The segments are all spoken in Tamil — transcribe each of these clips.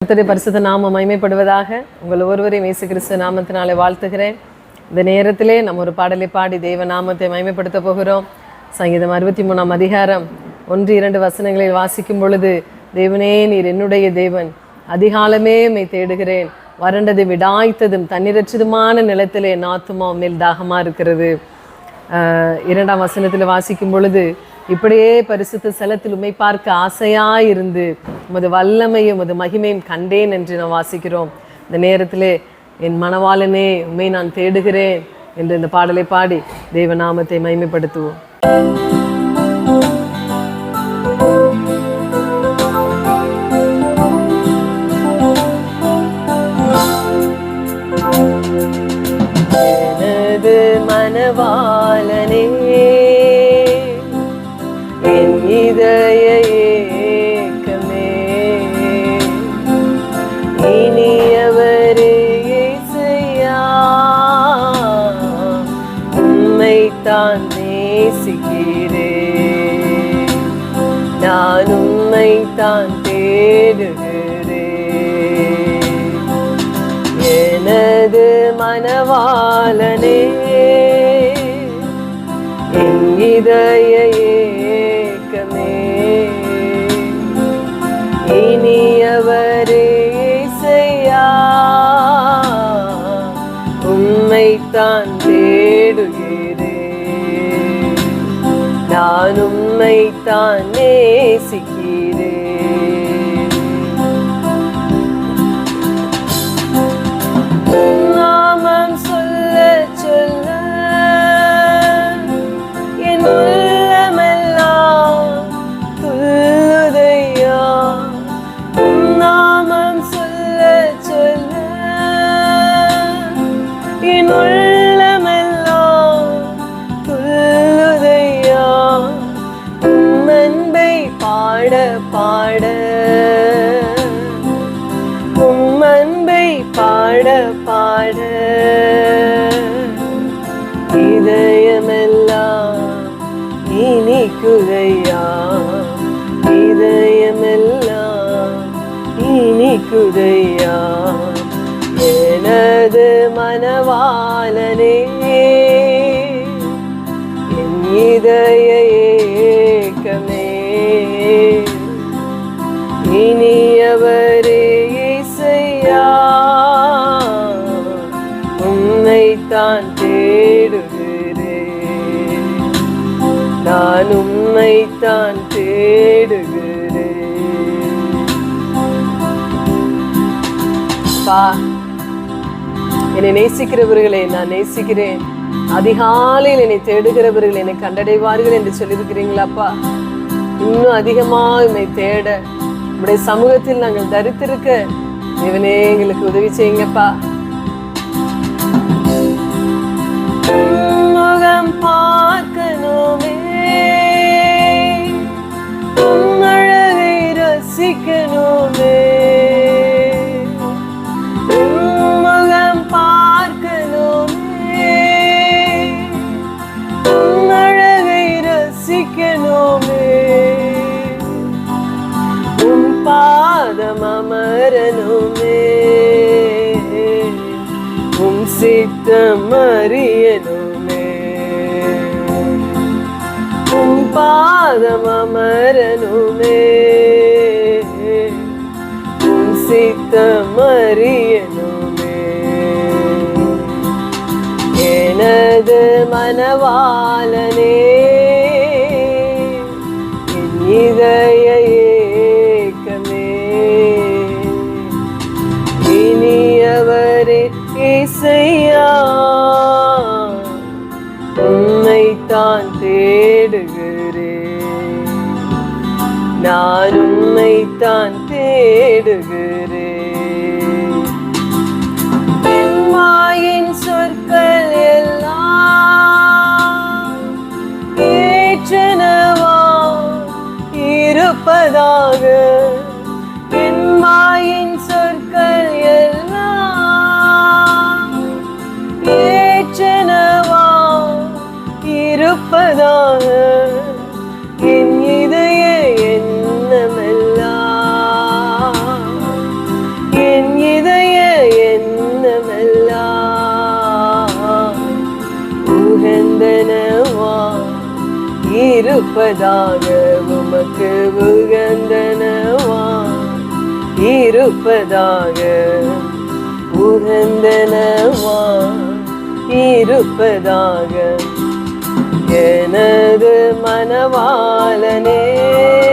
கர்த்தரை பரிசுத்த நாமம் மைமைப்படுவதாக உங்கள் ஒருவரையும் இயேசு கிறிஸ்து நாமத்தினாலே வாழ்த்துகிறேன். இந்த நேரத்திலே நம்ம ஒரு பாடலை பாடி தேவ நாமத்தை மைமைப்படுத்த போகிறோம். சங்கீதம் அறுபத்தி மூணாம் அதிகாரம் ஒன்று இரண்டு வசனங்களில் வாசிக்கும் பொழுது தேவனே நீர் என்னுடைய தேவன் அதிகாலமே மை தேடுகிறேன். வறண்டது விடாய்த்ததும் தண்ணீரற்றதுமான நிலத்திலே நாத்துமா மேல் தாகமாக இருக்கிறது. இரண்டாம் வசனத்தில் வாசிக்கும் பொழுது இப்படியே பரிசுத்த ஸ்தலத்தில் உண்மை பார்க்க ஆசையாயிருந்து உமது வல்லமையும் உமது மகிமையும் கண்டேன் என்று நாம் வாசிக்கிறோம். இந்த நேரத்திலே என் மணவாளனே உண்மை நான் தேடுகிறேன் என்று இந்த பாடலை பாடி தேவநாமத்தை மகிமைப்படுத்துவோம். மனவா மனவாளனே என் இதய ஏக்கமே. இனியவரே செய்யா உம்மைத்தான் தேடுகிறேன். நான் உம்மைத்தான் நேசிக்க மனவாளனே. என் இதய ஏக்கமே. இனியவரே இசையா உம்மைத்தான் தேடுகிறேன். நான் உம்மைத்தான் தேடுகிறேன். பா. என்னை நேசிக்கிறவர்களை நான் நேசிக்கிறேன். அதிகாலையில் என்னை தேடுகிறவர்கள் என்னை கண்டடைவார்கள் என்று சொல்லியிருக்கிறீங்களாப்பா இன்னும் அதிகமாக என்னை தேட உடைய சமூகத்தில் நாங்கள் தரித்திருக்க இவனே எங்களுக்கு உதவி செய்யுங்கப்பா. முகம் பார்க்கணுமே. உம் அழகை ரசிக்கணுமே. அறியணுமே உம் பாதம் அமரணுமே உன் சித்தம் அறியணுமே எனது மனவாளன் இருப்பதாக உமக்கு உகந்தனவா? இருப்பதாக உகந்தனவா? இருப்பதாக எனது மனவாளனே.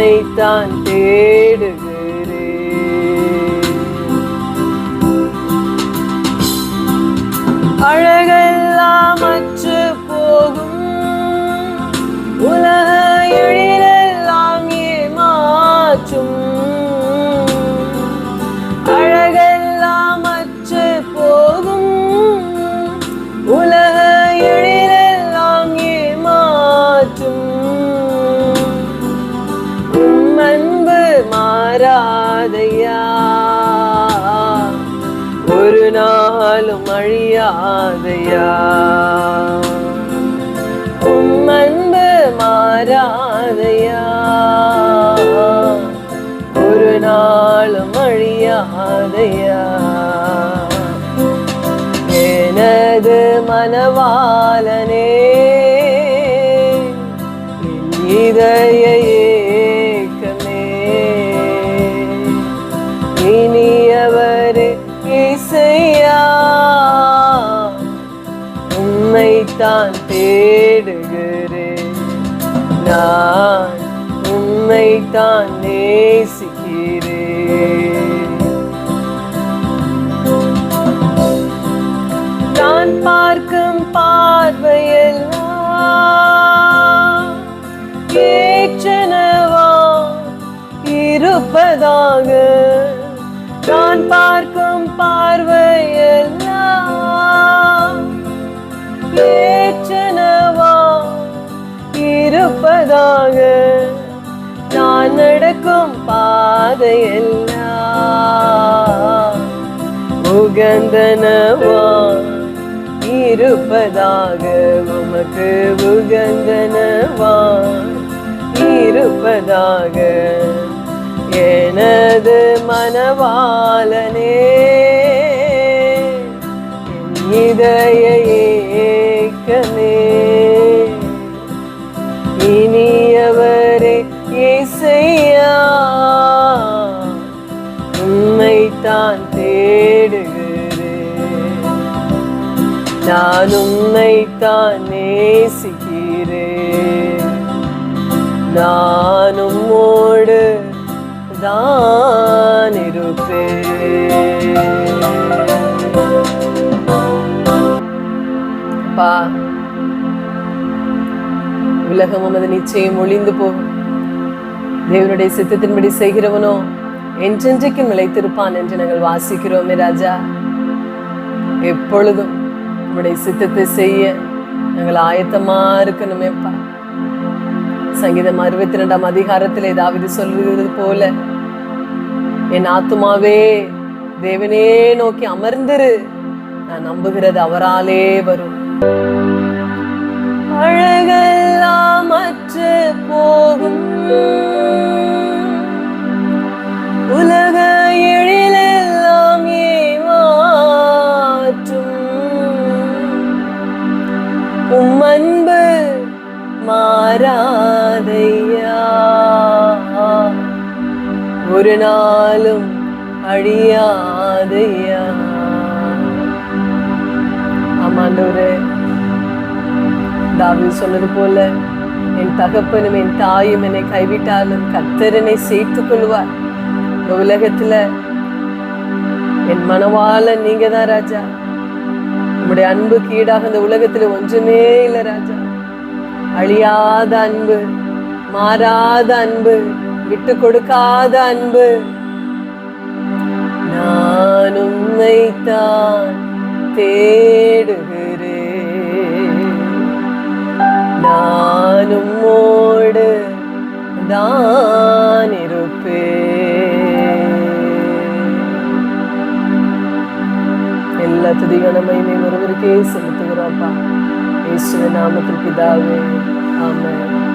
நான் தேடு அழியாதையா உம் அன்பு மாறாதையா. ஒரு நாளும் அழியாதையா எனது மனவாளனே என் இதய நான் தேடுகிறேன். நான் உம்மை தான் நேச பாதையெல்லாம் உகந்தனவா இருப்பதாக உமக்கு உகந்தனவா இருப்பதாக எனது மனவாளனே இதய ஏக்கமே. இனியவரே இசைய நான் உம்மைத்தான் நேசிக்கிறேன். நானும் உம்மோடு தான் இருப்பேன். பா உலகம் உமது நிச்சயம் ஒளிந்து போகும். தேவனுடைய சித்தத்தின்படி செய்கிறவனோ என்றென்றைக்கும் நிலைத்திருப்பான் என்று நாங்கள் வாசிக்கிறோமே ராஜா. எப்பொழுதும் உம்முடைய சித்தத்தை செய்ய நாங்கள் ஆயத்தமா இருக்கணுமேப்பா சங்கீதம் அறுபத்தி ரெண்டாம் அதிகாரத்தில் ஏதாவது சொல்லுகிறது போல என் ஆத்துமாவே தேவனே நோக்கி அமர்ந்திரு. நான் நம்புகிறது அவராலே வரும். அழ ஒரு நாளும் அழியாதையா? ஆமாண்டவரே தாவி சொன்னது போல என் தகப்பனும் என் தாயும் என்னை கைவிட்டாலும் கத்தரனை சேர்த்துக் கொள்வார். இந்த உலகத்துல என் மனவாளன் நீங்க தான் ராஜா. உங்களுடைய அன்புக்கு ஈடாக இந்த உலகத்துல ஒன்றுமே இல்லை ராஜா. அழியாத அன்பு மாறாத அன்பு விட்டு கொடுக்காத அன்பு. நான் உம்மைத்தான் தேடுகிறேன். நான் உம்மோடு தான் இருப்பேன். எல்லா துதிகான ஒருவருக்கே செலுத்துகிறோம்ப்பா இயேசுவின் நாமத்திற்கு பிதாவே ஆமென்.